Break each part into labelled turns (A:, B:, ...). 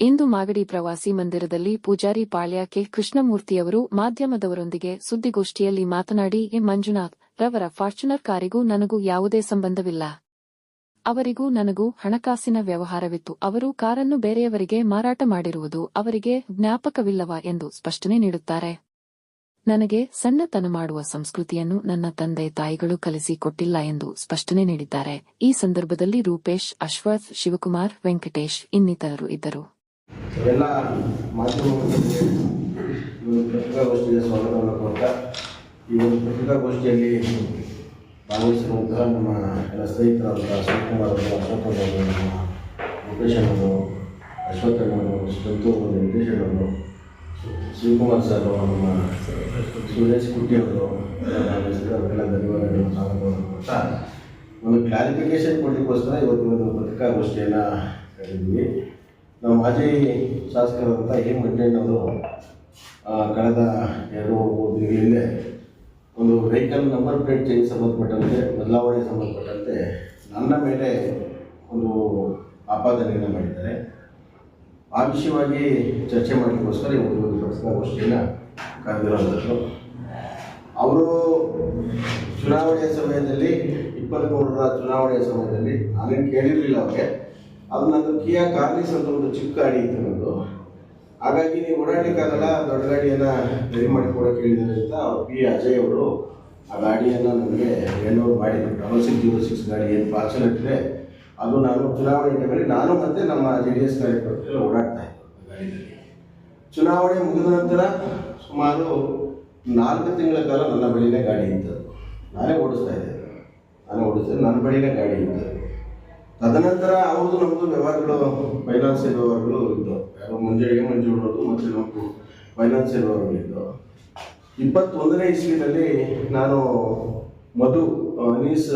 A: ಇಂದು ಮಾಗಡಿ ಪ್ರವಾಸಿ ಮಂದಿರದಲ್ಲಿ ಪೂಜಾರಿ ಪಾಳ್ಯ ಕೆ. ಕೃಷ್ಣಮೂರ್ತಿಯವರು ಮಾಧ್ಯಮದವರೊಂದಿಗೆ ಸುದ್ದಿಗೋಷ್ಠಿಯಲ್ಲಿ ಮಾತನಾಡಿ, ಎ. ಮಂಜುನಾಥ್ ರವರ ಫಾರ್ಚುನರ್ ಕಾರಿಗೂ ನನಗೂ ಯಾವುದೇ ಸಂಬಂಧವಿಲ್ಲ. ಅವರಿಗೂ ನನಗೂ ಹಣಕಾಸಿನ ವ್ಯವಹಾರವಿತ್ತು. ಅವರು ಕಾರನ್ನು ಬೇರೆಯವರಿಗೆ ಮಾರಾಟ ಮಾಡಿರುವುದು ಅವರಿಗೆ ಜ್ಞಾಪಕವಿಲ್ಲವ ಎಂದು ಸ್ಪಷ್ಟನೆ ನೀಡುತ್ತಾರೆ. ನನಗೆ ಸಣ್ಣತನ ಮಾಡುವ ಸಂಸ್ಕೃತಿಯನ್ನು ನನ್ನ ತಂದೆ ತಾಯಿಗಳು ಕಲಿಸಿಕೊಟ್ಟಿಲ್ಲ ಎಂದು ಸ್ಪಷ್ಟನೆ ನೀಡಿದ್ದಾರೆ. ಈ ಸಂದರ್ಭದಲ್ಲಿ ರೂಪೇಶ್, ಅಶ್ವಥ್, ಶಿವಕುಮಾರ್, ವೆಂಕಟೇಶ್ ಇನ್ನಿತರರು ಇದ್ದರು.
B: ಎಲ್ಲ ಮಾಧ್ಯಮಗಳಿಗೆ ಪತ್ರಿಕಾಗೋಷ್ಠಿಗೆ ಸ್ವಾಗತವನ್ನು ಕೊಡ್ತಾ ಈ ಒಂದು ಪತ್ರಿಕಾಗೋಷ್ಠಿಯಲ್ಲಿ ಭಾಗವಹಿಸಿರುವಂತಹ ನಮ್ಮ ಎಲ್ಲ ಸ್ನೇಹಿತರಾದ ಶಿವಕುಮಾರ್ ಅವರು ನಮ್ಮ ರೂಪೇಶ್ ಅವರು ಅಶ್ವಥ್ ಅವರು ಸಂತೂರ್ ಅವರು ಅವರು, ಶಿವಕುಮಾರ್ ಸರ್ ನಮ್ಮ ಸುರೇಶ್ ಕುಟ್ಟಿ ಅವರು ಅವರೆಲ್ಲ ಧನ್ಯವಾದಗಳನ್ನು ಸ್ವಾಗತವನ್ನು ಕೊಡ್ತಾ ಒಂದು ಕ್ಲಾರಿಫಿಕೇಶನ್ ಕೊಡಲಿಕ್ಕೋಸ್ಕರ ಇವತ್ತು ಒಂದು ಪತ್ರಿಕಾಗೋಷ್ಠಿಯನ್ನು ಕರೆದಿದ್ವಿ. ನಾವು ಮಾಜಿ ಶಾಸಕರಾದಂಥ ಎ ಮಂಜಣ್ಣವರು ಕಳೆದ ಎರಡು ಮೂರು ಹಿಂದೆ ಒಂದು ವೆಹಿಕಲ್ ನಂಬರ್ ಪ್ಲೇಟ್ ಚೇಂಜ್ ಸಂಬಂಧಪಟ್ಟಂತೆ, ಬದಲಾವಣೆ ಸಂಬಂಧಪಟ್ಟಂತೆ ನನ್ನ ಮೇಲೆ ಒಂದು ಆಪಾದನೆಯನ್ನು ಮಾಡಿದ್ದಾರೆ. ಆ ವಿಷಯವಾಗಿ ಚರ್ಚೆ ಮಾಡಲಿಕ್ಕೋಸ್ಕರ ಇವತ್ತು ಒಂದು ಪತ್ರಿಕಾಗೋಷ್ಠಿಯನ್ನು ಕರೆದಿರುವಂಥದ್ದು ಅವರು ಚುನಾವಣೆಯ ಸಮಯದಲ್ಲಿ ಇಪ್ಪತ್ತ್ಮೂರರ ಚುನಾವಣೆಯ ಸಮಯದಲ್ಲಿ ನಾನೇನು ಕೇಳಿರಲಿಲ್ಲ ಅವ್ರಿಗೆ. ಅದು ನಂದು ಕಿಯಾ ಕಾರ್ನಿಸ್ ಅಂತ ಒಂದು ಚಿಕ್ಕ ಗಾಡಿ ಇತ್ತು ನಂದು ಹಾಗಾಗಿ ನೀವು ಓಡಾಡಲಿಕ್ಕಾಗಲ್ಲ, ದೊಡ್ಡ ಗಾಡಿಯನ್ನು ರೆಡಿ ಮಾಡಿ ಕೊಡೋಕೆ ಹೇಳಿದ್ದಾರೆ ಅಂತ ಅವ್ರು ಪಿ ಅಜಯ್ ಅವರು. ಆ ಗಾಡಿಯನ್ನು ನನಗೆ ಏನೋ ಮಾಡಿದ್ರು. ಡಬಲ್ ಸಿಕ್ಸ್ ಜೀರೋ ಸಿಕ್ಸ್ ಗಾಡಿ ಏನು ಪಾರ್ಸಲ್ ಇಟ್ಟರೆ ಅದು ನಾನು ಚುನಾವಣೆ ಟೈಮಲ್ಲಿ ನಾನು ಮತ್ತೆ ನಮ್ಮ ಜೆ ಡಿ ಎಸ್ ಕಾರ್ಯಕರ್ತರು ಓಡಾಡ್ತಾ ಇದ್ದರು ಚುನಾವಣೆ ಮುಗಿದ ನಂತರ ಸುಮಾರು ನಾಲ್ಕು ತಿಂಗಳ ಕಾಲ ನನ್ನ ಬಳಿನೇ ಗಾಡಿ ಇತ್ತು. ನಾನೇ ಓಡಿಸ್ತಾ ಇದ್ದೆ. ನಾನೇ ಓಡಿಸ್ತಾ ನನ್ನ ಬಳಿನೇ ಗಾಡಿ ಇತ್ತು. ತದನಂತರ ಅವ್ರದ್ದು ನಮ್ಮದು ವ್ಯವಹಾರಗಳು ಫೈನಾನ್ಸ್ ವ್ಯವಹಾರಗಳು ಇದ್ದವು ಯಾರೋ ಮುಂಜಾನೆಗೆ ಮಂಜೂಡೋದು ಮತ್ತು ನಮ್ಮದು ಫೈನಾನ್ಸಿಯಲ್ ಇದ್ದು. ಇಪ್ಪತ್ತೊಂದನೇ ಇಸ್ವಿನಲ್ಲಿ ನಾನು ಮಧು ಅನೀಸ್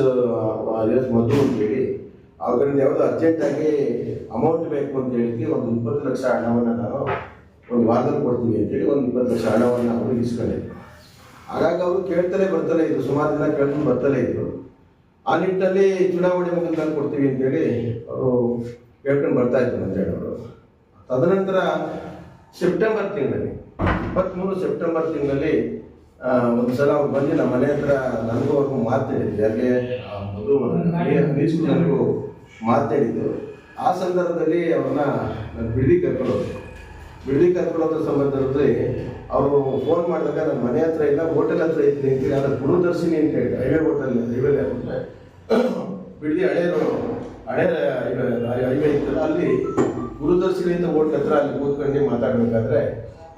B: ಮಧು ಅಂತೇಳಿ ಅವ್ರಿಂದ ಯಾವುದೋ ಅರ್ಜೆಂಟಾಗಿ ಅಮೌಂಟ್ ಬೇಕು ಅಂತ ಹೇಳಿ ಒಂದು ಇಪ್ಪತ್ತು ಲಕ್ಷ ಹಣವನ್ನು ನಾನು ಒಂದು ವಾರದಲ್ಲಿ ಕೊಡ್ತೀನಿ ಅಂತೇಳಿ ಒಂದು ಇಪ್ಪತ್ತು ಲಕ್ಷ ಹಣವನ್ನು ಅವರು ಇಸ್ಕೊಂಡಿದ್ದೆ ಹಾಗಾಗಿ ಅವರು ಕೇಳ್ತಲೇ ಬರ್ತಲೇ ಇದ್ರು ಸುಮಾರು ದಿನ ಕೇಳ್ಕೊಂಡು ಬರ್ತಲೇ ಇದ್ರು ಆ ನಿಟ್ಟಿನಲ್ಲಿ ಚುನಾವಣೆ ತಂದು ಕೊಡ್ತೀವಿ ಅಂತೇಳಿ ಅವರು ಹೇಳ್ಕೊಂಡು ಬರ್ತಾ ಇದ್ರು ಮಂಜಣ್ಣವರು. ತದನಂತರ ಸೆಪ್ಟೆಂಬರ್ ತಿಂಗಳಲ್ಲಿ ಇಪ್ಪತ್ತ್ಮೂರು ಸೆಪ್ಟೆಂಬರ್ ತಿಂಗಳಲ್ಲಿ ಒಂದು ಸಲ ಅವ್ರು ಬಂದು ನಮ್ಮ ಮನೆ ಹತ್ರ ನನಗೂ ಅವ್ರಿಗೂ ಮಾತಾಡಿದ್ರು ಯಾಕೆ? ಮಧು ನನಗೂ ಮಾತಾಡಿದ್ರು ಆ ಸಂದರ್ಭದಲ್ಲಿ ಅವ್ರನ್ನ ನಾನು ಬಿಳಿ ಕರ್ಕೊಳ್ಳೋದು ಬಿಳಿ ಕರ್ಕೊಳ್ಳೋದ್ರ ಸಂದರ್ಭದಲ್ಲಿ ಅವರು ಫೋನ್ ಮಾಡಿದಾಗ ನನ್ನ ಮನೆ ಹತ್ರ ಇಲ್ಲ ಹೋಟೆಲ್ ಹತ್ರ ಇದ್ದೀನಿ ನಿಂತೀನಿ ಅದರ ಗುರುದರ್ಶಿನಿ ಅಂತ ಹೇಳಿ ಹೈವೇ ಹೋಟೆಲ್ ಹೈವೇಲಿ ಬಿಡದಿ ಹಳೆ ಹಳೇ ಹೈವೇ ಇತ್ತಲ್ಲ, ಅಲ್ಲಿ ಗುರುದರ್ಶಿನಿ ಅಂತ ಹೋಟ್ಲ್ ಹತ್ರ ಅಲ್ಲಿ ಕೂತ್ಕೊಂಡು ಮಾತಾಡಬೇಕಾದ್ರೆ,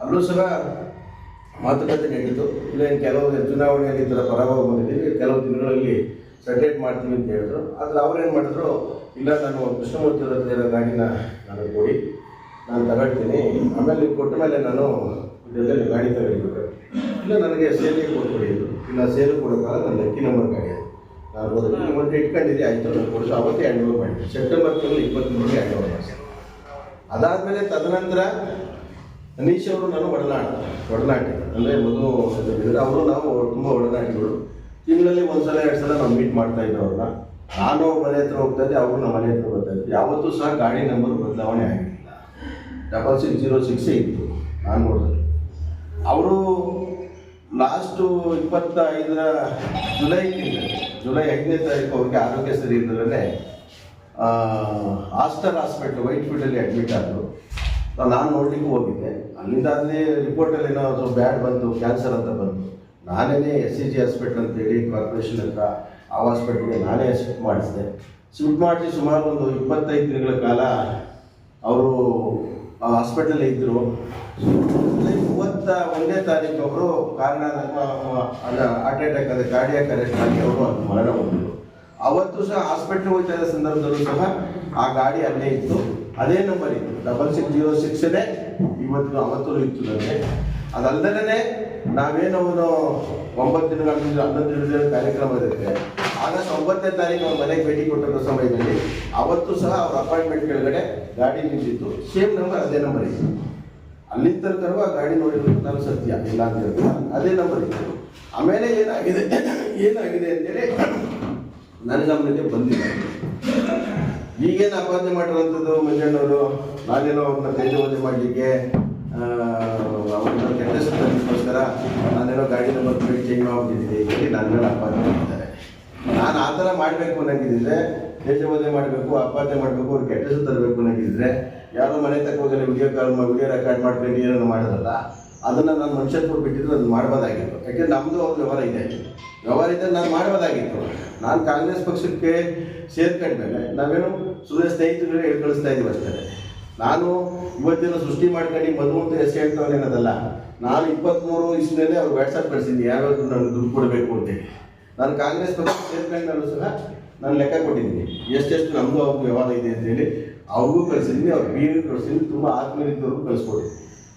B: ಅಲ್ಲೂ ಸಹ ಮಾತುಕತೆ ನಡೀತು. ಇಲ್ಲ ಕೆಲವು ಚುನಾವಣೆಯಲ್ಲಿ ಈ ಥರ ಪರವಾಗಿ ಬಂದಿದ್ದೀವಿ ಕೆಲವು ದಿನಗಳಲ್ಲಿ ಸಟೇಟ್ ಮಾಡ್ತೀವಿ ಅಂತ ಹೇಳಿದ್ರು. ಆದರೆ ಅವ್ರೇನು ಮಾಡಿದ್ರು, ಇಲ್ಲ, ನಾನು ಕೃಷ್ಣಮೂರ್ತಿ ಹತ್ರ ಇರೋ ಗಾಡಿನ ನನಗೆ ಕೊಡಿ, ನಾನು ತಗೊಳ್ತೀನಿ. ಆಮೇಲೆ ಕೊಟ್ಟ ಮೇಲೆ ನಾನು ಇದೆಲ್ಲ ಗಾಡಿ ತಗೊಳ್ಬೇಕು ಇಲ್ಲ, ನನಗೆ ಸೇಲಿಗೆ ಅಂದ್ರು. ಇಲ್ಲ ಸೇಲು ಕೊಡೋಕ್ಕಾಗ ನನ್ನ ಲಕ್ಕಿ ನಂಬರ್ ಗಾಡಿ ನಾನು ಹೋದ್ರೆ ನಿಮ್ಮ ಹತ್ರ ಇಟ್ಕೊಂಡಿದ್ದೆ, ಆಯಿತು ನಾನು ಕೊಡಿಸು. ಅವತ್ತೇ ಹ್ಯಾಂಡ್ ಓವರ್ ಮಾಡಿದ್ದೆ ಸೆಪ್ಟೆಂಬರ್ ತಿಂಗಳು ಇಪ್ಪತ್ತ್ಮೂರಿಗೆ ಹ್ಯಾಂಡ್ ಓವರ್ ಮಾಡಿದೆ ಅದಾದಮೇಲೆ ತದನಂತರ ಅನೀಶ್ ಅವರು ನಾನು ಒಡನಾಟ ಒಡನಾಟ. ಅಂದರೆ ಮೊದಲು ಅವರು ನಾವು ತುಂಬ ಒಡನಾಟಿಗಳು. ತಿಂಗಳಲ್ಲಿ ಒಂದು ಸಲ ಎರಡು ಸಲ ನಾವು ಮೀಟ್ ಮಾಡ್ತಾ ಇದ್ದೆ ಅವ್ರನ್ನ ನಾನು ಮನೆ ಹತ್ರ ಹೋಗ್ತಾ ಇದ್ದೆ, ಅವರು ನಮ್ಮ ಮನೆ ಹತ್ರ ಬರ್ತಾ ಇದ್ದೆ ಯಾವತ್ತೂ ಸಹ ಗಾಡಿ ನಂಬರ್ ಬದಲಾವಣೆ ಆಗಿಲ್ಲ ಡಬಲ್ ಸಿಕ್ಸ್ ಜೀರೋ ಸಿಕ್ಸೇ ಇತ್ತು. ನಾನು ನೋಡಿದ್ರೆ ಅವರು ಲಾಸ್ಟು ಇಪ್ಪತ್ತೈದರ ಜುಲೈ ಜುಲೈ ಐದನೇ ತಾರೀಕು ಅವ್ರಿಗೆ ಆರೋಗ್ಯ ಸರಿ ಇದ್ದರಲ್ಲೇ ಆಸ್ಟರ್ ಹಾಸ್ಪಿಟ್ಲ್ ವೈಟ್ ಫೀಲ್ಡಲ್ಲಿ ಅಡ್ಮಿಟ್ ಆದರು. ನಾನು ನೋಡ್ಲಿಕ್ಕೆ ಹೋಗಿದ್ದೆ. ಅಲ್ಲಿಂದ ಅಲ್ಲಿ ರಿಪೋರ್ಟಲ್ಲಿ ಏನೋ ಬ್ಯಾಡ್ ಬಂತು ಕ್ಯಾನ್ಸರ್ ಅಂತ ಬಂತು. ನಾನೇ ಎಸ್ ಸಿ ಜಿ ಹಾಸ್ಪಿಟ್ಲ್ ಅಂತೇಳಿ ಕಾರ್ಪೊರೇಷನ್ ಹತ್ರ ಆ ಹಾಸ್ಪಿಟ್ಲಿಗೆ ನಾನೇ ಶಿಫ್ಟ್ ಮಾಡಿಸಿದೆ. ಶಿಫ್ಟ್ ಮಾಡಿಸಿ ಸುಮಾರು ಒಂದು ಇಪ್ಪತ್ತೈದು ದಿನಗಳ ಕಾಲ ಅವರು ಹಾಸ್ಪಿಟಲ್ ಇದ್ದರು ಮೂವತ್ತ ಒಂದನೇ ತಾರೀಕು ಅವರು ಕಾರಣ ಹಾರ್ಟ್ ಅಟ್ಯಾಕ್ ಅದೇ ಕಾರ್ಡಿಯಾಕ್ ಅರೆಸ್ಟ್ ಅವರು ಮರಣ ಹೊಂದಿದ್ರು ಅವತ್ತು ಸಹ ಹಾಸ್ಪಿಟ್ಲ್ ಹೋಗ್ತಾ ಇದ್ದ ಸಂದರ್ಭದಲ್ಲೂ ಸಹ ಆ ಗಾಡಿ ಅಲ್ಲೇ ಇತ್ತು. ಅದೇ ನಂಬರ್ ಇತ್ತು. ಡಬಲ್ ಸಿಕ್ಸ್ ಜೀರೋ ಸಿಕ್ಸೇ ಇವತ್ತು ಅವತ್ತು ಇತ್ತು ನನಗೆ. ಅದಲ್ಲದೇ ನಾವೇನು ಅವನು ಒಂಬತ್ತು ದಿನಗಳ ಹನ್ನೊಂದು ದಿನದ ಕಾರ್ಯಕ್ರಮ ಇರುತ್ತೆ ಆಗಸ್ಟ್ ಒಂಬತ್ತನೇ ತಾರೀಕು ಅವ್ರ ಮನೆಗೆ ಭೇಟಿ ಕೊಟ್ಟಿರೋ ಸಮಯದಲ್ಲಿ ಅವತ್ತು ಸಹ ಅವ್ರ ಅಪಾಯಿಂಟ್ಮೆಂಟ್ ಕೆಳಗಡೆ ಗಾಡಿ ನಿಂತಿತ್ತು. ಸೇಮ್ ನಂಬರ್ ಅದೇ ನಂಬರ್ ಇತ್ತು. ಅಲ್ಲಿಂದ ತನಕ ಗಾಡಿ ನೋಡಿರೋದು ನಾನು ಸತ್ಯ, ಇಲ್ಲ ಅಂತ ಹೇಳ್ತೀನಿ ಅದೇ ನಂಬರ್ ಆಮೇಲೆ ಏನಾಗಿದೆ? ಏನಾಗಿದೆ ಅಂತೇಳಿ ನನ್ನ ಗಮನಕ್ಕೆ ಬಂದಿಲ್ಲ ಈಗೇನು ಅಪಾದನೆ ಮಾಡಿರುವಂಥದ್ದು ಮಂಜಣ್ಣವರು, ನಾನೇನೋ ಅವ್ರನ್ನ ತೇಜೋವಧೆ ಮಾಡಲಿಕ್ಕೆ ಅವ್ರನ್ನ ಕೆಟ್ಟ ಹೆಸರು ತರಲಿಕ್ಕೋಸ್ಕರ ನಾನೇನೋ ಗಾಡಿ ನಂಬರ್ ಪ್ಲೇಟ್ ಚೇಂಜ್ ಮಾಡ್ಬಿಟ್ಟಿದ್ದೀನಿ ಹೇಳಿ ನನ್ನ ಅಪಾರ್ಥ ಮಾಡಿದ್ದಾರೆ. ನಾನು ಆ ಥರ ಮಾಡಬೇಕು ಅನ್ನಂಗಿದ್ರೆ, ತೇಜೋವಧೆ ಮಾಡಬೇಕು ಅಪಾರ್ಥ ಮಾಡಬೇಕು, ಅವ್ರು ಕೆಟ್ಟ ಹೆಸರು ತರಬೇಕು ಅನ್ನಂಗಿದ್ರೆ ಯಾರೋ ಮನೆ ತಕ್ಕ ಹೋಗಲಿ ವಿಡಿಯೋ ಕಾಲ್ ವಿಡಿಯೋ ರೆಕಾರ್ಡ್ ಮಾಡ್ಕೊಂಡು ಏನೋ ಮಾಡೋದಲ್ಲ ಅದನ್ನ ನಾನು ಮನುಷ್ಯತ್ವ ಬಿಟ್ಟಿದ್ರೆ ಅದು ಮಾಡ್ಬೋದಾಗಿತ್ತು. ಯಾಕೆಂದ್ರೆ ನಮ್ಮದು ಅವ್ರ ವ್ಯವಹಾರ ಇದೆ ವ್ಯವಹಾರ ಇದೆ ನಾನು ಮಾಡ್ಬೋದಾಗಿತ್ತು. ನಾನು ಕಾಂಗ್ರೆಸ್ ಪಕ್ಷಕ್ಕೆ ಸೇರ್ಕೊಂಡ್ಮೇಲೆ ನಾವೇನು ಸುಮ್ಮನೆ ಸ್ನೇಹಿತರು ಹೇಳಿ ಕಳಿಸ್ತಾ ಇದೀವಿ ಅಷ್ಟೇ. ನಾನು ಇವತ್ತಿನ ಸೃಷ್ಟಿ ಮಾಡ್ಕೊಂಡು ಮದುವಂತ ಎಸ್ ಹೆಸರು ಏನದಲ್ಲ, ನಾನು ಇಪ್ಪತ್ತ್ಮೂರು ಇಸ್ವಿನಲ್ಲಿ ಅವ್ರು ವಾಟ್ಸಪ್ ಕಳಿಸಿದ್ದೀನಿ ಯಾರಾದರೂ ನನಗೆ ದುಡ್ಡು ಕೊಡಬೇಕು ಅಂತೇಳಿ ನಾನು ಕಾಂಗ್ರೆಸ್ ಪಕ್ಷ ಸೇರ್ಕೊಂಡಾರು ಸಹ ನಾನು ಲೆಕ್ಕ ಕೊಟ್ಟಿದ್ದೀನಿ. ಎಷ್ಟೆಷ್ಟು ನಮ್ಮದು ಅವ್ರ ವ್ಯವಹಾರ ಇದೆ ಅಂತೇಳಿ ಅವ್ರಿಗೂ ಕಳ್ಸಿದ್ವಿ ಅವ್ರು ಬಿ ಕಳ್ಸಿದ್ವಿ ತುಂಬ ಆತ್ಮೀಯರಿದ್ದವ್ರಿಗೂ ಕಳಿಸ್ಕೊಡಿ.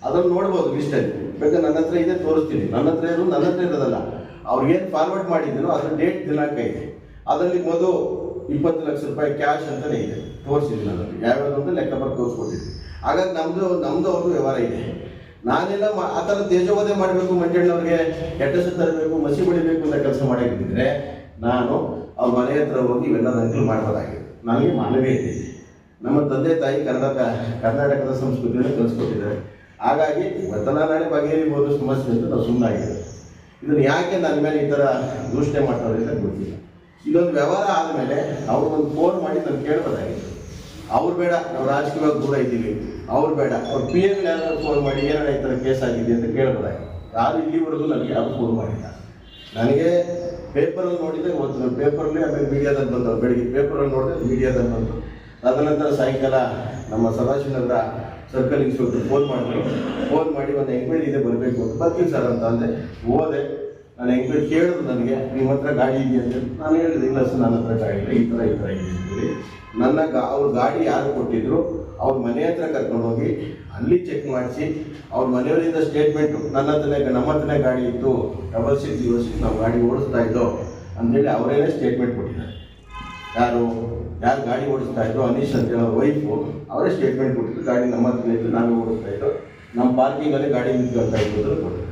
B: ಅದನ್ನು ನೋಡ್ಬೋದು ಲಿಸ್ಟಲ್ಲಿ ಬೇಕಾದ್ರೆ ನನ್ನ ಹತ್ರ ಇದೆ, ತೋರಿಸ್ತೀನಿ. ನನ್ನ ಹತ್ರ ಇರೋದು, ನನ್ನ ಹತ್ರ ಇರೋದಲ್ಲ. ಅವ್ರಿಗೇನು ಫಾರ್ವರ್ಡ್ ಮಾಡಿದ್ದೀನೋ ಅದ್ರ ಡೇಟ್ ದಿನಾಂಕ ಇದೆ. ಅದರಲ್ಲಿ ಮೊದಲು ಇಪ್ಪತ್ತು ಲಕ್ಷ ರೂಪಾಯಿ ಕ್ಯಾಶ್ ಅಂತಲೇ ಇದೆ. ತೋರಿಸಿದ್ದೀನಿ ನಾನು ಯಾವ್ಯಾವುದು ಅಂತ ಲೆಕ್ಕ ಬರ್ ತೋರಿಸ್ಕೊಟ್ಟಿದ್ವಿ ಹಾಗಾಗಿ ನಮ್ಮದು ನಮ್ಮದು ಅವ್ರದ್ದು ವ್ಯವಹಾರ ಇದೆ. ನಾನೆಲ್ಲ ಆ ಥರ ತೇಜೋವಧೆ ಮಾಡಬೇಕು, ಮಂಜಣ್ಣವ್ರಿಗೆ ಕೆಟ್ಟ ಹೆಸರು ತರಬೇಕು, ಮಸಿ ಹೊಡಿಬೇಕು ಅಂತ ಕೆಲಸ ಮಾಡಿದ್ರೆ ನಾನು ಅವ್ರ ಮನೆ ಹತ್ರ ಹೋಗಿ ಇವೆಲ್ಲ ರಂಕಲ್ ಮಾಡ್ಬೋದಾಗಿದೆ. ನನಗೆ ಮಾನವೀಯತೆ ಇದೆ ನಮ್ಮ ತಂದೆ ತಾಯಿ ಕರ್ನಾಟಕ, ಕರ್ನಾಟಕದ ಸಂಸ್ಕೃತಿಯನ್ನು ಕಲಿಸ್ಕೊಟ್ಟಿದ್ದಾರೆ. ಹಾಗಾಗಿ ಇವತ್ತನ ನಾಳೆ ಬಗೆಹರಿಬೋದು ಸಮಸ್ಯೆ ಅಂತ ನಾವು ಸುಮ್ಮನಾಗಿದ್ದೇವೆ ಇದನ್ನು ಯಾಕೆ ನನ್ನ ಮೇಲೆ ಈ ಥರ ದೂಷಣೆ ಮಾಡ್ತಾರೆ ಅಂತ ಗೊತ್ತಿಲ್ಲ. ಇದೊಂದು ವ್ಯವಹಾರ ಆದಮೇಲೆ ಅವರು ಒಂದು ಫೋನ್ ಮಾಡಿ ನಾನು ಕೇಳ್ಬೋದಾಗಿತ್ತು ಅವ್ರು ಬೇಡ, ನಾವು ರಾಜಕೀಯವಾಗಿ ದೂರ ಇದ್ದೀವಿ. ಅವ್ರು ಬೇಡ, ಅವ್ರ ಪಿ ಎಂ ಯಾರು ಫೋನ್ ಮಾಡಿ, ಏನಾರ ಈ ಥರ ಕೇಸ್ ಆಗಿದೆ ಅಂತ ಕೇಳ್ಬೋದಾಗಿತ್ತು ಯಾರು ಇಲ್ಲಿವರೆಗೂ ನನಗೆ ಯಾರು ಫೋನ್ ಮಾಡಿಲ್ಲ. ನನಗೆ ಪೇಪರಲ್ಲಿ ನೋಡಿದ್ರೆ, ಒಂದು ಪೇಪರಲ್ಲಿ ಆಮೇಲೆ ಮೀಡಿಯಾದಲ್ಲಿ ಬಂದವು ಬೆಳಿಗ್ಗೆ ಪೇಪರಲ್ಲಿ ನೋಡಿದ್ರೆ ಮೀಡಿಯಾದಲ್ಲಿ ಬಂತು ತದನಂತರ ಸಾಯಂಕಾಲ ನಮ್ಮ ಸದಾಶಿವನಗರ ಸರ್ಕಲ್ ಇನ್ಸ್ಪೆಕ್ಟರ್ ಫೋನ್ ಮಾಡಿದ್ರು. ಫೋನ್ ಮಾಡಿ ಒಂದು ಎಂಕ್ವೈರಿ ಇದೆ, ಬರಬೇಕು ಅಂತ. ಬರ್ತೀನಿ ಸರ್ ಅಂತ ಅಂದೆ. ಹೋದೆ. ನಾನು ಎಂಕ್ವೈರಿ ಕೇಳಿದ್ರು ನನಗೆ, ನಿಮ್ಮ ಹತ್ರ ಗಾಡಿ ಇದೆಯಾ? ಅಂತ ನಾನು ಹೇಳಿದೆ, ಇಲ್ಲ ಸರ್ ನನ್ನ ಹತ್ರ ಗಾಡಿ ಇಲ್ಲ. ಈ ಥರ ಈ ಥರ ಇದೆ ಅಂತೇಳಿ ನನ್ನ ಗಾ, ಅವ್ರ ಗಾಡಿ ಯಾರು ಕೊಟ್ಟಿದ್ರು, ಅವ್ರ ಮನೆ ಹತ್ರ ಕರ್ಕೊಂಡು ಹೋಗಿ ಅಲ್ಲಿ ಚೆಕ್ ಮಾಡಿಸಿ. ಅವ್ರ ಮನೆಯವರಿಂದ ಸ್ಟೇಟ್ಮೆಂಟು ನನ್ನ ಹತ್ರನೇ ನಮ್ಮ ಹತ್ರನೇ ಗಾಡಿ ಇತ್ತು. ಡಬಲ್ ಸಿಕ್ಸ್ ಜೀರೋ ಸಿಕ್ಸ್ ನಾವು ಗಾಡಿ ಓಡಿಸ್ತಾ ಇದ್ದೋ ಅಂತೇಳಿ ಅವರೇನೇ ಸ್ಟೇಟ್ಮೆಂಟ್ ಕೊಟ್ಟಿದ್ದಾರೆ. ಯಾರು ಯಾರು ಗಾಡಿ ಓಡಿಸ್ತಾ ಇದ್ರು, ಅನೀಶ್ ಅಂತ ಹೇಳೋ ವೈಫು, ಅವರೇ ಸ್ಟೇಟ್ಮೆಂಟ್ ಕೊಟ್ಟಿದ್ರು, ಗಾಡಿ ನಮ್ಮ ಹತ್ರ ಇತ್ತು ನಾವೇ ಓಡಿಸ್ತಾ ಇದ್ದು. ನಮ್ಮ ಪಾರ್ಕಿಂಗಲ್ಲೇ ಗಾಡಿ ನಿಂತ್ಕೊಳ್ತಾ ಇದ್ದು ಕೊಟ್ಟರು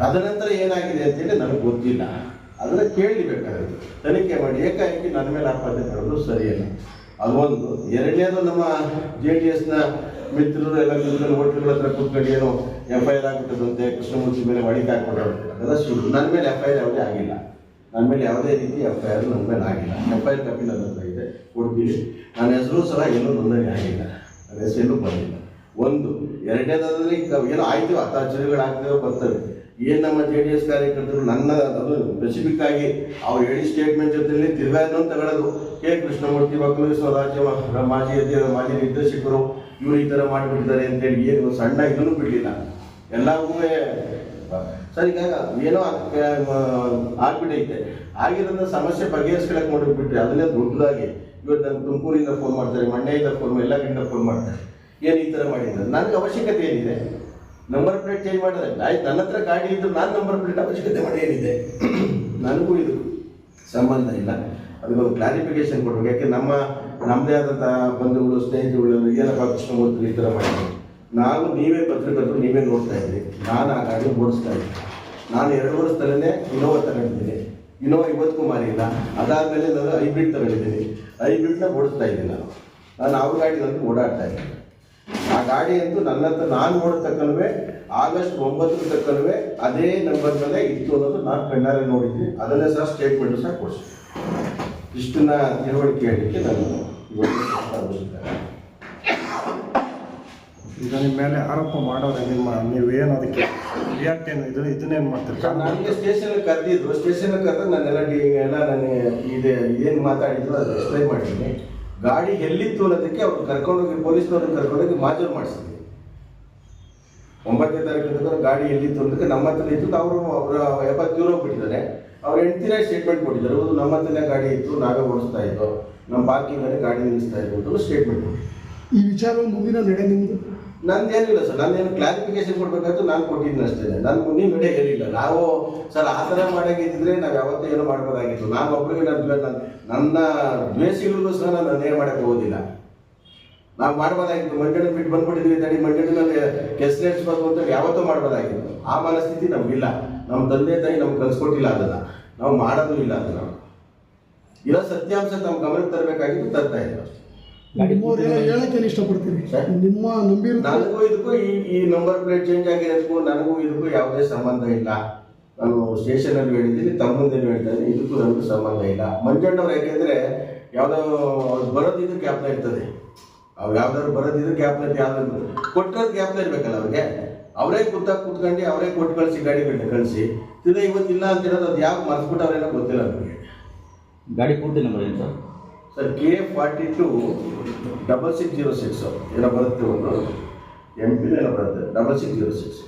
B: ತದನಂತರ ಏನಾಗಿದೆ ಅಂತೇಳಿ ನನಗೆ ಗೊತ್ತಿಲ್ಲ. ಅದನ್ನ ಕೇಳಲಿಬೇಕಾಗುತ್ತೆ ತನಿಖೆ ಮಾಡಿ, ಏಕಾಏಕಿ ನನ್ನ ಮೇಲೆ ಆಪಾದನೆ ಮಾಡೋದು ಸರಿಯಲ್ಲ ಅದೊಂದು. ಎರಡನೇದು ನಮ್ಮ ಜೆ ಡಿ ಎಸ್ನ ಮಿತ್ರರು ಎಲ್ಲ ಕೂತ್ಕೊಂಡು, ಹೋಟ್ಲುಗಳ ಹತ್ರ ಕೂತ್ಕೊಂಡು ಏನೋ ಎಫ್ ಐ ಆರ್ ಆಗ್ಬಿಟ್ಟದಂತೆ, ಕೃಷ್ಣಮೂರ್ತಿ ಮೇಲೆ ಹೊಡಿಕೆ ಹಾಕೊಂಡು ಸುಳ್ಳು ನನ್ನ ಮೇಲೆ ಎಫ್ ಐ ಆರ್ ಯಾವುದೇ ಆಗಿಲ್ಲ. ನನ್ನ ಮೇಲೆ ಯಾವುದೇ ರೀತಿ ಎಫ್ ಐ ಆರ್ ನನ್ನ ಮೇಲೆ ಆಗಿಲ್ಲ. ಎಫ್ ಐ ಆರ್ ಕಾಪಿ ನನ್ನ ಹತ್ರ ಇದೆ. ಕೊಡ್ತೀವಿ. ನನ್ನ ಹೆಸರು ಸಹ ಎಲ್ಲೂ ನೋಂದಣಿ ಆಗಿಲ್ಲ. ನನ್ನ ಹೆಸರು ಬಂದಿಲ್ಲ. ಒಂದು ಎರಡನೇದಾದ್ರೆ ಈಗ ಏನೋ ಆಯ್ತು ಹತಾಚರಿಗಳಾಗ್ತವೆ ಬರ್ತವೆ. ಏನು ನಮ್ಮ ಜೆ ಡಿ ಎಸ್ ಕಾರ್ಯಕರ್ತರು ನನ್ನ ಅದು ಸ್ಪೆಸಿಫಿಕ್ ಆಗಿ ಅವ್ರು ಹೇಳಿ ಸ್ಟೇಟ್ಮೆಂಟ್ ಜೊತೆಲಿ ಅಂತ ತಗೊಳ್ಳೋದು ಕೆ. ಕೃಷ್ಣಮೂರ್ತಿ ಮಕ್ಕಳು, ಸ್ವರಾಜ್ಯ ಮಾಜಿ ಅಧ್ಯಕ್ಷ, ಮಾಜಿ ನಿರ್ದೇಶಕರು, ಇವರು ಈ ಥರ ಮಾಡಿಬಿಟ್ಟಿದ್ದಾರೆ ಅಂತೇಳಿ ಏನು ಸಣ್ಣ ಇದನ್ನು ಬಿಡಲಿಲ್ಲ. ಎಲ್ಲರಿಗೂ ಸರ್, ಈಗ ಏನೋ ಆಗ್ಬಿಟ್ಟೈತೆ. ಆಗಿರೋದ್ರ ಸಮಸ್ಯೆ ಬಗೆಹರಿಸ್ಕೊಳಕ್ ಮಾಡಿಬಿಟ್ರೆ ಅದನ್ನೇ ದೊಡ್ಡದಾಗಿ ಇವತ್ತು ನಾನು ತುಮಕೂರಿಂದ ಫೋನ್ ಮಾಡ್ತಾರೆ ಮಂಡ್ಯದಿಂದ ಫೋನ್ ಎಲ್ಲ ಕಡೆಯಿಂದ ಫೋನ್ ಮಾಡ್ತಾರೆ. ಏನು ಈ ಥರ ಮಾಡಿದ್ದಾರೆ ನನಗೆ ಅವಶ್ಯಕತೆ ಏನಿದೆ? ನಂಬರ್ ಪ್ಲೇಟ್ ಚೇಂಜ್ ಮಾಡಿದ್ರೆ ಆಯ್ತು ನನ್ನ ಹತ್ರ ಗಾಡಿ ಇದ್ದು ನಾನು ನಂಬರ್ ಪ್ಲೇಟ್ ಅವಶ್ಯಕತೆ ಮಾಡಿ ಏನಿದೆ? ನನಗೂ ಇದು ಸಂಬಂಧ ಇಲ್ಲ. ಅದಕ್ಕೊಂದು ಕ್ಲಾರಿಫಿಕೇಶನ್ ಕೊಡ್ಬೇಕು. ಯಾಕೆ ನಮ್ಮ ನಮ್ಮದೇ ಆದಂಥ ಬಂಧುಗಳು ಸ್ನೇಹಿತರುಗಳು ಏನಪ್ಪ ಕೃಷ್ಣಮೂರ್ತಿ ಈ ಥರ ಮಾಡಿದ್ರು? ನಾವು ನೀವೇ ಪತ್ರಕರ್ತರು, ನೀವೇ ನೋಡ್ತಾ ಇದ್ರಿ ನಾನು ಗಾಡಿ ಓಡಿಸ್ತಾ ಇದ್ದೆ ನಾನು ಎರಡು ವರ್ಷದಲ್ಲೇ ಇನೋವಾ ತಗೊಂಡಿದ್ದೀನಿ. ಇನೋವಾ ಇವತ್ತಿಗೂ ಮಾರಿಲ್ಲ ಅದಾದಮೇಲೆ ನಾನು ಹೈಬ್ರಿಡ್ ತಗೊಂಡಿದ್ದೀನಿ. ಹೈಬ್ರಿಡ್ನ ಓಡಿಸ್ತಾ ಇದ್ದೀನಿ ನಾನು. ನಾನು ಅವ್ರ ಗಾಡಿನಲ್ಲಿ ಓಡಾಡ್ತಾ ಇದ್ದೀನಿ. ಆ ಗಾಡಿ ಅಂತೂ ನನ್ನ ಹತ್ರ ನಾನು ನೋಡತಕ್ಕಲ್ವೇ ಆಗಸ್ಟ್ ಒಂಬತ್ತರ ತಕ್ಕನವೇ ಅದೇ ನಂಬರ್ ಮೇಲೆ ಇತ್ತು ಅನ್ನೋದು ನಾನು ಕಣ್ಣಾರೆ ನೋಡಿದ್ದೀನಿ. ಅದನ್ನೇ ಸಹ ಸ್ಟೇಟ್ಮೆಂಟು ಸಹ ಕೊಡಿಸಿ ಇಷ್ಟನ್ನ ತಿಳುವಳಿಕೆ ಹೇಳಲಿಕ್ಕೆ ನಾನು ಇವತ್ತು
C: ನಿಮ್ಮ ಮೇಲೆ ಆರೋಪ ಮಾಡೋರೆ ನಿಮ್ಮ ನೀವೇನು ಅದಕ್ಕೆ ರಿಯಾಕ್ಟ್ ಏನು ಇದು ಇದನ್ನೇನು ಮಾಡ್ತೀರಿ?
B: ನನಗೆ ಸ್ಟೇಷನ್ ಕರೆದಿದ್ರು. ಸ್ಟೇಷನ್ ಕರೆದಾಗ ನಾನೆಲ್ಲ ಡಿ ಎಲ್ಲ ನನಗೆ ಇದೆ ಏನು ಮಾತಾಡಿದ್ರು ಅದು ಎಕ್ಸ್ಪ್ಲೈನ್ ಮಾಡ್ತೀನಿ ಗಾಡಿ ಎಲ್ಲಿತ್ತು ಅನ್ನೋದಕ್ಕೆ ಅವ್ರು ಕರ್ಕೊಂಡೋಗಿ ಪೊಲೀಸ್ನವ್ರನ್ನ ಕರ್ಕೊಂಡೋಗಿ ಮಾಜೂರು ಮಾಡಿಸಿದ್ವಿ ಒಂಬತ್ತನೇ ತಾರೀಕು ಗಾಡಿ ಎಲ್ಲಿತ್ತು ಅನ್ನೋದಕ್ಕೆ ನಮ್ಮ ಹತ್ರ ಇತ್ತು. ಅವರು ಅವರ ಎಪ್ಪತ್ತು ಯೂರೋ ಬಿಟ್ಟಿದ್ದಾರೆ ಅವ್ರು ಹೆಂಡ್ತಿನೇ ಸ್ಟೇಟ್ಮೆಂಟ್ ಕೊಟ್ಟಿದ್ದಾರೆ. ಒಂದು ನಮ್ಮ ಹತ್ರನೇ ಗಾಡಿ ಇತ್ತು ನಾವೇ ಓಡಿಸ್ತಾ ಇದ್ದೋ. ನಮ್ಮ ಪಾರ್ಕಿಂಗಲ್ಲಿ ಗಾಡಿ ನಿಲ್ಲಿಸ್ತಾ ಇದ್ದು ಅಂತ ಸ್ಟೇಟ್ಮೆಂಟ್ ಕೊಟ್ಟಿದ್ದಾರೆ.
D: ಈ ವಿಚಾರ ಮುಂದಿನ ನಡೆ ನಿಮ್ದು
B: ನಂದೇನಿಲ್ಲ ಸರ್, ನಂದೇನು ಕ್ಲಾರಿಫಿಕೇಶನ್ ಕೊಡ್ಬೇಕಾಯ್ತು, ನಾನು ಕೊಟ್ಟಿದ್ದೀನಿ ಅಷ್ಟೇ. ನಾನು ಮುಂದಿನ ವಿಡಿಯೋ ಹೇಳಿಲ್ಲ. ನಾವು ಸರ್, ಆ ಥರ ಮಾಡೋಕ್ಕಿದ್ರೆ ನಾವು ಯಾವತ್ತೂ ಏನು ಮಾಡ್ಬೋದಾಗಿತ್ತು ನಾನು ಒಬ್ಬರಿಗೆ ನನ್ನ ನನ್ನ- ದ್ವೇಷಿಗಳಿಗೂ ಸಹ ನಾನು ಏನು ಮಾಡೋಕ್ಕೆ ಹೋಗೋದಿಲ್ಲ. ನಾವು ಮಾಡ್ಬೋದಾಗಿತ್ತು. ಮಂಡ್ಯನ ಬಿಟ್ಟು ಬಂದ್ಬಿಟ್ಟಿದ್ವಿ ತಡಿ ಮಂಡ್ಯದಲ್ಲಿ ಕೆಸರೇರಿಸ್ಬೇಕು ಅಂತ ಯಾವತ್ತೂ ಮಾಡ್ಬೋದಾಗಿತ್ತು. ಆ ಮನಸ್ಥಿತಿ ನಮಗಿಲ್ಲ. ನಮ್ಮ ತಂದೆ, ತಾಯಿ ನಮ್ಗೆ ಕಲ್ಸ್ಕೊಟ್ಟಿಲ್ಲ ಅದನ್ನ. ನಾವು ಮಾಡೋದು ಇಲ್ಲ ಅದನ್ನ. ಇರೋ ಸತ್ಯಾಂಶ ನಮ್ಮ ಗಮನಕ್ಕೆ ತರಬೇಕಾಗಿತ್ತು ತರ್ತಾ
D: ನಿಮ್ಮವರೆಲ್ಲ ಹೇಳಕ್ಕೆ ಇಷ್ಟಪಡ್ತೀನಿ
B: ಸರ್?
D: ನಿಮ್ಮ ನಂಬಿರೋ
B: ನನಗೂ ಇದಕ್ಕೂ ಈ ಈ ನಂಬರ್ ಪ್ಲೇಟ್ ಚೇಂಜ್ ಆಗಿರೋದಕ್ಕೂ ನನಗೂ ಇದಕ್ಕೂ ಯಾವುದೇ ಸಂಬಂಧ ಇಲ್ಲ. ನಾನು ಸ್ಟೇಷನಲ್ಲಿ ಹೇಳಿದ್ದೀನಿ ತಮ್ಮ ಮುಂದೆ ಹೇಳ್ತಾ ಇದ್ದೀನಿ ಇದಕ್ಕೂ ನನಗೂ ಸಂಬಂಧ ಇಲ್ಲ. ಮಂಜಣ್ಣವ್ರು ಯಾಕೆಂದ್ರೆ ಯಾವುದೋ ಅವ್ರು ಬರೋದಿದ್ದು ಕ್ಯಾಪ್ನ ಇರ್ತದೆ. ಅವ್ರು ಯಾವ್ದಾದ್ರು ಬರೋದಿದ್ದು ಕ್ಯಾಪ್ನ ಯಾವ್ದಾದ್ರು ಕೊಟ್ಟಿರೋದು ಕ್ಯಾಪ್ನ ಇರ್ಬೇಕಲ್ಲ ಅವ್ರಿಗೆ? ಅವರೇ ಕೂತಾಗ ಕುತ್ಕೊಂಡು ಅವರೇ ಕೊಟ್ಟು ಕಳಿಸಿ ಗಾಡಿಗಳನ್ನ ಕಳಿಸಿ. ತಿರ್ಗಾ ಇವತ್ತಿಲ್ಲ ಅಂತ ಹೇಳೋದು ಅದು ಯಾಕೆ ಮರ್ಸ್ಬಿಟ್ಟವ್ರೇನೋ ಗೊತ್ತಿಲ್ಲ ನನಗೆ
E: ಗಾಡಿ ಪೂರ್ತಿ ನಂಬರ್ ಏನು sir?
B: Sir K forty two double six zero six ಏನೋ ಬರುತ್ತೆ ಒಂದು. ಎಂ ಪಿ ಬರುತ್ತೆ. Double six zero six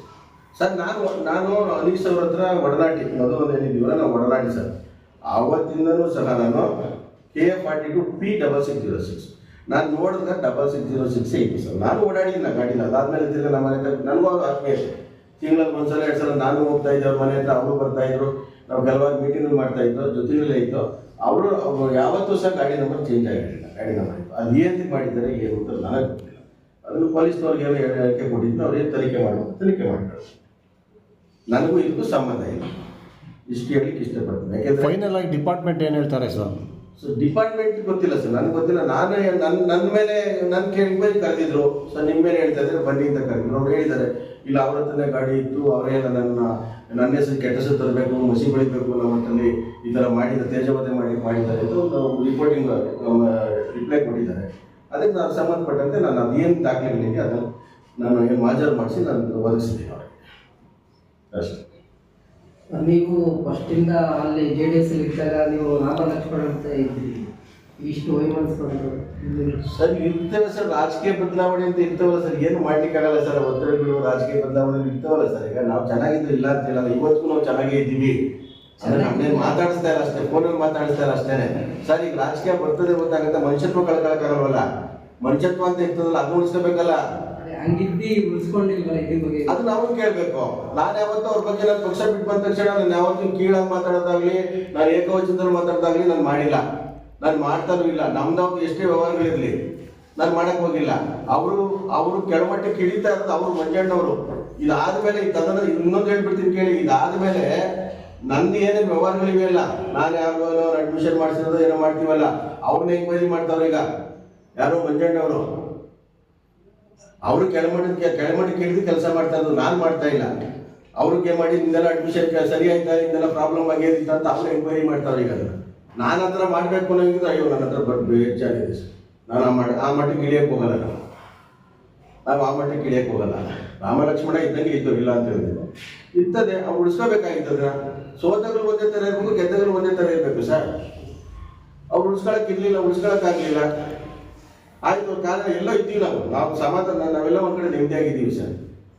B: sir, ನಾನು ನಾನು ಅನೀಶ್ ಅವ್ರ ಹತ್ರ ಒಡನಾಟಿ, ಮೊದಲು ಒಂದು ಏನಿದ್ದೀವಲ್ಲ ನಾವು ಒಡನಾಟಿ ಸರ್. ಆವತ್ತಿಂದನೂ ಸಹ ನಾನು K forty two P double six zero six ನಾನು ನೋಡಿದ್ರೆ ಡಬಲ್ ಸಿಕ್ಸ್ ಜೀರೋ ಸಿಕ್ಸ್ ಇತ್ತು ಸರ್. ನಾನು ಓಡಾಡಿಲ್ಲ ಗಾಡಿನ ಅದಾದ್ಮೇಲೆ ತಿರ್ಗಿ ನಮ್ಮ ಮನೆ ಹತ್ರ ನನಗೂ ಅದು ಆತ್ಮೀಯ ತಿಂಗಳಲ್ಲಿ ಒಂದ್ಸಲ ಎರಡು ಸಲ ನಾನು ಹೋಗ್ತಾ ಇದ್ದೆ, ಅವ್ರ ಮನೆ ಹತ್ರ, ಅವರು ಬರ್ತಾ ಇದ್ರು. ನಾವು ಕೆಲವಾಗ ಮೀಟಿಂಗ್ ಮಾಡ್ತಾ ಇದ್ದೋ, ಜೊತೆಯಲ್ಲೇ ಇತ್ತು ಅವರು ಅವರು ಯಾವತ್ತೂ ಸಹ ಗಾಡಿ ನಂಬರ್ ಚೇಂಜ್ ಆಗಿರಲಿಲ್ಲ. ಗಾಡಿ ನಂಬರ್ ಇತ್ತು. ಅದು ಏನು ಮಾಡಿದ್ದಾರೆ ಏನು ಅಂತ ನನಗೆ ಗೊತ್ತಿಲ್ಲ. ಅದನ್ನು ಪೊಲೀಸ್ನವ್ರಿಗೆ ಏನೋ ಹೇಳಿಕೆ ಕೊಟ್ಟಿದ್ದು ಅವ್ರು ಏನು ತನಿಖೆ ಮಾಡಬೇಕು ತನಿಖೆ ಮಾಡ್ತಾರೆ. ನನಗೂ ಇದಕ್ಕೂ ಸಂಬಂಧ ಇಲ್ಲ. ಇಷ್ಟು ಹೇಳಲಿಕ್ಕೆ ಇಷ್ಟಪಡ್ತೀನಿ. ಯಾಕೆಂದ್ರೆ
C: ಫೈನಲ್ ಆಗಿ ಡಿಪಾರ್ಟ್ಮೆಂಟ್ ಏನು ಹೇಳ್ತಾರೆ ಸರ್
B: ಸೊ ಡಿಪಾರ್ಟ್ಮೆಂಟ್ ಗೊತ್ತಿಲ್ಲ ಸರ್ ನನಗೆ ಗೊತ್ತಿಲ್ಲ. ನಾನೇ ನನ್ನ ನನ್ನ ಮೇಲೆ ನನ್ನ ಕೇಳಿದ ಮೇಲೆ ಕರೆದಿದ್ರು. ಸರ್ ನಿಮ್ಮ ಮೇಲೆ ಹೇಳ್ತಾ ಇದ್ದಾರೆ ಬನ್ನಿ ಅಂತ ಕರೆದಿದ್ರು. ಅವ್ರು ಹೇಳಿದ್ದಾರೆ. ಇಲ್ಲ ಅವ್ರ ಹತ್ರನೇ ಗಾಡಿ ಇತ್ತು ಅವರೇ ನನ್ನ ನನ್ನ ಹೆಸರು ಕೆಟ್ಟ ಹೆಸರು ತರಬೇಕು ಮಸಿ ಬೆಳಿಬೇಕು ನಮ್ಮ ಹತ್ರಲ್ಲಿ ಈ ಥರ ಮಾಡಿದ ತೇಜವತೆ ಮಾಡಿ ಮಾಡಿದ್ದಾರೆ ಇದು ಒಂದು ರಿಪೋರ್ಟಿಂಗ್ ರಿಪ್ಲೈ ಕೊಟ್ಟಿದ್ದಾರೆ. ಅದಕ್ಕೆ ನಾನು ಸಂಬಂಧಪಟ್ಟಂತೆ ನಾನು ಅದೇನು ದಾಖಲೆಗಳಿದೆ ಅದನ್ನು ನಾನು ಏನು ಮಾಜರ್ ಮಾಡಿಸಿ ನಾನು ಒದಗಿಸಿದ್ದೀನಿ ಅವರಿಗೆ. ಅಷ್ಟೇ
F: ನೀವು ಫಸ್ಟಿಂದ ಅಲ್ಲಿ ಜೆ ಡಿ ಎಸ್ ಇದ್ದಾಗ ನೀವು ನಾಮ ಲಕ್ಷ್ಮಣ ಅಂತ ಇದ್ರಿ ಇಷ್ಟು
B: ಸರ್ ಇರ್ತೇವೆ ಸರ್ ರಾಜಕೀಯ ಬದಲಾವಣೆ ಅಂತ ಇರ್ತವಲ್ಲ ಸರ್ ಏನು ಮಾಡ್ಲಿಕ್ಕಾಗಲ್ಲ ಸರ್ ಒತ್ತಡಗಳು ರಾಜಕೀಯ ಬದಲಾವಣೆ ಇರ್ತವಲ್ಲ ಸರ್ ಈಗ ನಾವು ಚೆನ್ನಾಗಿದ್ದು ಇಲ್ಲ ಅಂತ ಹೇಳಲ್ಲ ಇವತ್ತಿಗೂ ನಾವು ಚೆನ್ನಾಗೇ ಇದ್ದೀವಿ. ಮಾತಾಡಿಸ್ತಾ ಇಲ್ಲ ಅಷ್ಟೇ ಫೋನಲ್ಲಿ ಮಾತಾಡಿಸ್ತಾ ಇಲ್ಲ ಅಷ್ಟೇ ಸರ್ ಈಗ ರಾಜಕೀಯ ಬರ್ತದೆ ಗೊತ್ತಾಗುತ್ತೆ ಮನುಷ್ಯತ್ವ ಕಳ್ಕೊಳಕ್ಕಾಗಲ್ವಲ್ಲ ಮನುಷ್ಯತ್ವ ಅಂತ ಇರ್ತದಲ್ಲ ಅದು ಉಳಿಸ್ಕೋಬೇಕಲ್ಲ?
F: ಅದೇ ಹಂಗಿದ್ದಿ ಉಳಿಸ್ಕೊಂಡಿಲ್ವಲ್ಲ ಇದ್ರ ಬಗ್ಗೆ?
B: ಅದು ನಾವು ಕೇಳ್ಬೇಕು. ನಾನು ಯಾವತ್ತೂ ಅವ್ರ ಬಗ್ಗೆ ನಾನು ಪಕ್ಷ ಬಿಟ್ಟು ಬಂದ ತಕ್ಷಣ ನಾನು ಯಾವತ್ತೂ ಕೀಳಾಗಿ ಮಾತಾಡೋದಾಗ್ಲಿ ನಾನು ಏಕವಚನದಲ್ಲಿ ಮಾತಾಡೋದಾಗ್ಲಿ ನಾನು ಮಾಡಿಲ್ಲ. ನಾನು ಮಾಡ್ತಾನೂ ಇಲ್ಲ. ನಮ್ದವ್ರು ಎಷ್ಟೇ ವ್ಯವಹಾರಗಳಿರಲಿ, ನಾನು ಮಾಡಕ್ ಹೋಗಿಲ್ಲ. ಅವರು ಅವರು ಕೆಳಮಟ್ಟಕ್ಕೆ ಇಳಿತಾ ಇರೋದು ಅವರು ಮಂಜಣ್ಣವರು. ಇದಾದ್ಮೇಲೆ ತದನ ಇನ್ನೊಂದು ಹೇಳ್ಬಿಡ್ತೀನಿ ಕೇಳಿ. ಇದಾದ್ಮೇಲೆ ನಂದು ಏನೇನು ವ್ಯವಹಾರಗಳಿವೆಯಲ್ಲ ನಾನು ಯಾರು ಅಡ್ಮಿಷನ್ ಮಾಡಿಸಿರೋದು ಏನೋ ಮಾಡ್ತೀವಲ್ಲ ಅವ್ರನ್ನ ಹೆಂಗ್ ಮಾಡ್ತಾವ್ರು ಮಾಡ್ತಾವ್ರೆ ಈಗ? ಯಾರೋ ಮಂಜಣ್ಣವರು. ಅವರು ಕೆಳಮಟ್ಟಕ್ಕೆ ಕೆಳಮಟ್ಟಕ್ಕೆ ಇಳಿದು ಕೆಲಸ ಮಾಡ್ತಾ ಇರೋದು ನಾನು ಮಾಡ್ತಾ ಇಲ್ಲ. ಅವ್ರಿಗೆ ಮಾಡಿ ನಿಂದೆಲ್ಲ ಅಡ್ಮಿಷನ್ ಸರಿ ಆಯ್ತಾ, ನಿಂದೆಲ್ಲ ಪ್ರಾಬ್ಲಮ್ ಆಗಿರುತ್ತೆ ಅಂತ ಅವ್ರು ಎಂಕ್ವೈರಿ ಮಾಡ್ತಾರೆ ಈಗ. ನಾನು ಹತ್ರ ಮಾಡಬೇಕು ಅನ್ನೋಂಗಿದ್ರೆ ಅಯ್ಯೋ ನನ್ನ ಹತ್ರ ಸರ್. ನಾನು ಆ ಆ ಮಟ್ಟಕ್ಕೆ ಇಳಿಯಕ್ಕೆ ಹೋಗಲ್ಲ ನಾವು ಆ ಮಟ್ಟಕ್ಕೆ ಇಳಿಯಕ್ಕೆ ಹೋಗಲ್ಲ. ರಾಮ ಲಕ್ಷ್ಮಣ ಇದ್ದಂಗೆ ಇದ್ದು ಇಲ್ಲ ಅಂತ ಹೇಳಿದ್ರು. ಇರ್ತದೆ ಅವ್ರು ಉಳಿಸ್ಕೋಬೇಕಾಗಿತ್ತದ್ರ ಸೋತಗಳು ಒಂದೇ ಥರ ಇರಬೇಕು ಗೆದ್ದಗಳು ಒಂದೇ ಥರ ಇರಬೇಕು ಸರ್. ಅವ್ರು ಉಳಿಸ್ಕೊಳಕ್ ಇರ್ಲಿಲ್ಲ, ಉಳಿಸ್ಕೊಳಕ್ ಆಗ್ಲಿಲ್ಲ. ಆಯ್ತು ಕಾಲ ಎಲ್ಲ ಇದ್ದೀವಿ ನಾವು ನಾವು ಸಮಾಧಾನ ನಾವೆಲ್ಲ ಒಂದ್ ಕಡೆ ನೆಮ್ಮದಿಯಾಗಿದ್ದೀವಿ ಸರ್.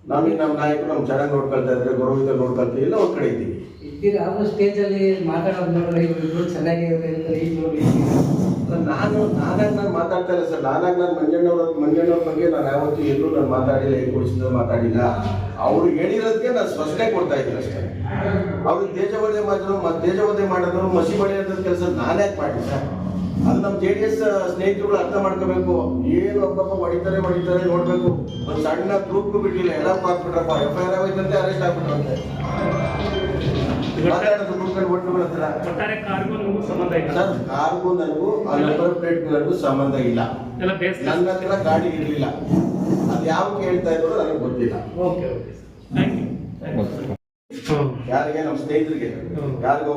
B: ನಮಗೆ ನಮ್ಮ ನಾಯಕರು ನಮ್ಮ ಚೆನ್ನಾಗಿ ನೋಡ್ಕೊಳ್ತಾ ಇದ್ದಾರೆ ಗೌರವಿತ ನೋಡ್ಕೊಳ್ತೀವಿ ಎಲ್ಲ ಒಂದ್ ಕಡೆ ಇದ್ದೀವಿ.
F: ಇದ್ದೀರಿ? ಆದ್ರೂ ಸ್ಟೇಜಲ್ಲಿ ಮಾತಾಡೋದು ನೋಡ್ರಿ ಇವರು
B: ಚೆನ್ನಾಗಿ ನಾನು ನಾನಾಗಿ ನಾನು ಮಾತಾಡ್ತಾ ಇಲ್ಲ ಸರ್ ನಾನಾಗಿ ನಾನು ಮಂಜಣ್ಣವ್ರ ಮಂಜಣ್ಣವ್ರ ಬಗ್ಗೆ ನಾನು ಯಾವತ್ತೂ ಎಲ್ಲೂ ನಾನು ಮಾತಾಡಿಲ್ಲ ಏಕವಚನದಲ್ಲಿ ಮಾತಾಡಿಲ್ಲ. ಅವ್ರು ಹೇಳಿರೋದಕ್ಕೆ ನಾನು ಸ್ಪಷ್ಟನೆ ಕೊಡ್ತಾ ಇದ್ದೀನಿ ಅಷ್ಟೇ. ಅವ್ರು ತೇಜವಧೆ ಮಾಡಿದ್ರು ಮತ್ತು ತೇಜವಧೆ ಮಾಡೋದು ಮಸಿ ಬಳಿಯೋದ್ರ ಕೆಲಸ ನಾನೇ ಯಾಕೆ ಮಾಡಿ ಸರ್? ಅದು ನಮ್ ಜೆ ಡಿ ಎಸ್ ಸ್ನೇಹಿತರುಗಳು ಅರ್ಥ ಮಾಡ್ಕೋಬೇಕು. ಏನು ಒಬ್ಬಪ್ಪ ಹೊಡಿತಾರೆ ಹೊಡಿತಾರೆ ನೋಡ್ಬೇಕು. ಒಂದ್ ಸಣ್ಣ ಗ್ರೂಪ್ ಬಿಡ್ಲಿಲ್ಲ ಎಲ್ಲ ಹಾಕ್ಬಿಟ್ರಪ್ಪ ಎಫ್ ಐ ಆರ್ ಆಗೋಯ್ತಂತೆ ಅರೆಸ್ಟ್ ಆಗ್ಬಿಟ್ರಂತೆ. ಮಾತಾಡೋದು ಗ್ರೂಪ್ಗಳು ಒಟ್ಟು ಹತ್ರ ಸರ್ ಕಾರ್ಗೂ ನನಗೂ ಆ ನಂಬರ್ ನನಗೂ ಸಂಬಂಧ ಇಲ್ಲ. ನನ್ನ ಹತ್ರ ಗಾಡಿ ಇರಲಿಲ್ಲ. ಅದು ಯಾವ ಕೇಳ್ತಾ ಇದ್ರು ನನಗೆ ಗೊತ್ತಿಲ್ಲ.
G: Okay okay. ಥ್ಯಾಂಕ್ ಯು
B: ಯಾರಿಗೆ? ನಮ್ಮ ಸ್ನೇಹಿತರಿಗೆ. ಯಾರಿಗೋ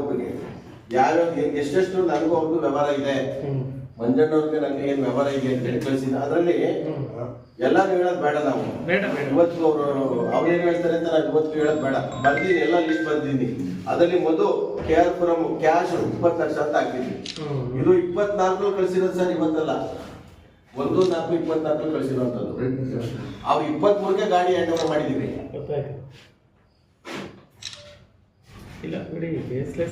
B: ಯಾರ್ಯಾವ ಎಷ್ಟೆಷ್ಟು ನನಗೂ ಅವ್ರಿಗೂ ವ್ಯವಹಾರ ಇದೆ. ಮಂಜಣ್ಣವ್ರಿಗೆ ನನಗೆ ಏನ್ ವ್ಯವಹಾರ ಇದೆ ಅಂತ ಹೇಳಿ ಕಳಿಸಿದ ಅದರಲ್ಲಿ ಎಲ್ಲಾರು ಹೇಳೋದು ಬೇಡ ನಾವು. ಇವತ್ತು ಅವರು ಅವ್ರು ಏನು ಹೇಳ್ತಾರೆ ಅಂತ ನಾನು ಇವತ್ತು ಹೇಳೋದ್ ಬೇಡ. ಬರ್ತೀನಿ ಎಲ್ಲ ಲಿಸ್ಟ್ ಬಂದಿದ್ದೀನಿ ಅದರಲ್ಲಿ ಮೊದಲು ಕೆ ಆರ್ ಪುರಂ ಕ್ಯಾಶ್ ಇಪ್ಪತ್ತು ಲಕ್ಷ ಅಂತ ಹಾಕಿದ್ವಿ ಇದು ಇಪ್ಪತ್ನಾಲ್ಕು ಕಳಿಸಿರೋದು ಸರ್ ಇವತ್ತಲ್ಲ. ಒಂದು ನಾಲ್ಕು ಇಪ್ಪತ್ನಾಲ್ಕು ಕಳಿಸಿರುವಂತದ್ದು ಅವ್ರು ಇಪ್ಪತ್ಮೂರಕ್ಕೆ ಗಾಡಿ ಹ್ಯಾಂಡ್ ಓವರ್
G: ಮಾಡಿದೀವಿ ಇಲ್ಲ ಬಿಡಿ ಬೇಸ್ಲೆಸ್